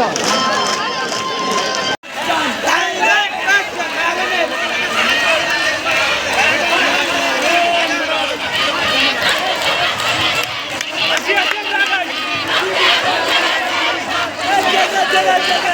Yeah, yeah, yeah.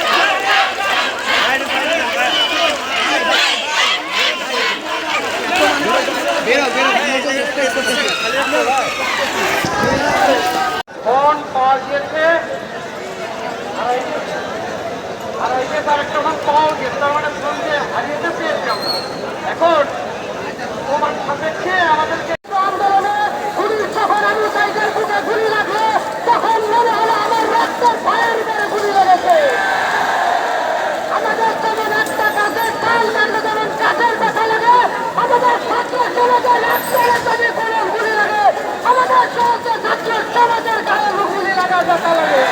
যখন পাওয়া গেছে তার মানে সঙ্গে হারিয়েতে পেয়েছি এখন তোমার সাপেক্ষে আমাদেরকে আন্দোলনে গুলি যখন আমি সাইকেল বুকে গুলি লাগল তখন মনে হলো আমার রক্তের ভয়ের মেরে গুলি লেগেছে আমাদের যেমন একটা গাছের তাল লাগে, আমাদের ছাত্র সমাজের রাষ্ট্রের যদি কোনো গুলি লাগে, আমাদের সমাজের ছাত্র সমাজের গায়ে গুলি লাগা ব্যথা লাগে।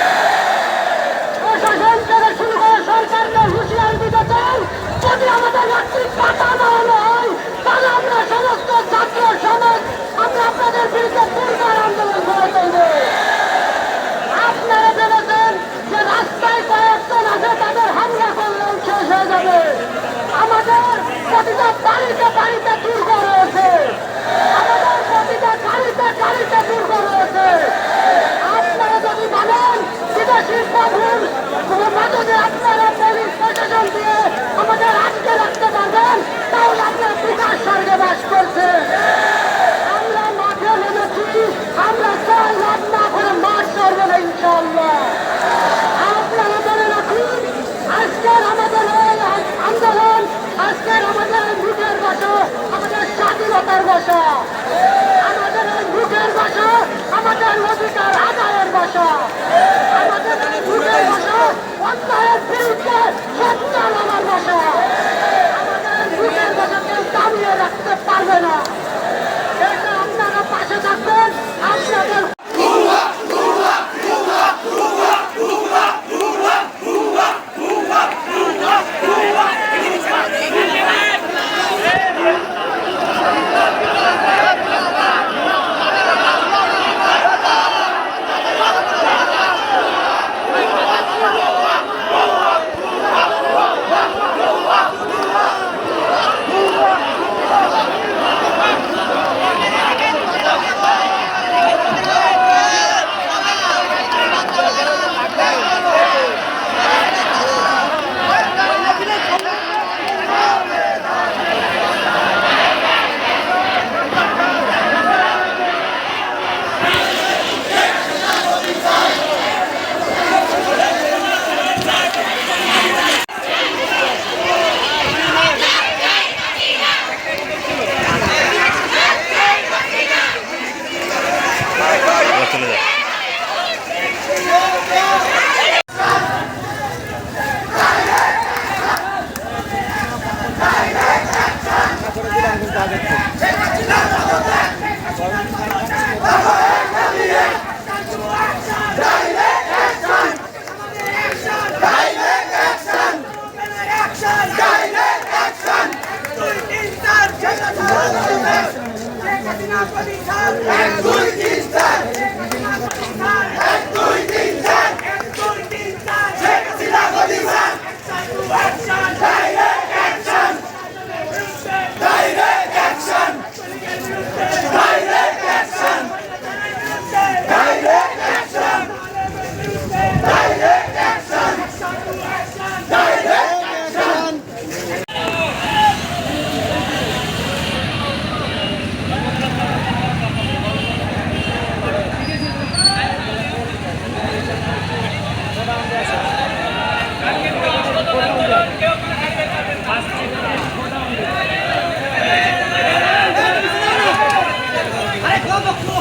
বাড়িতে বাড়িতে দূর করো ভাষা। আমাদের এই বুকের ভাষা আমাদের অধিকার আদায়ের ভাষা। আমাদের এই বুকের Cut it out for the time. Baba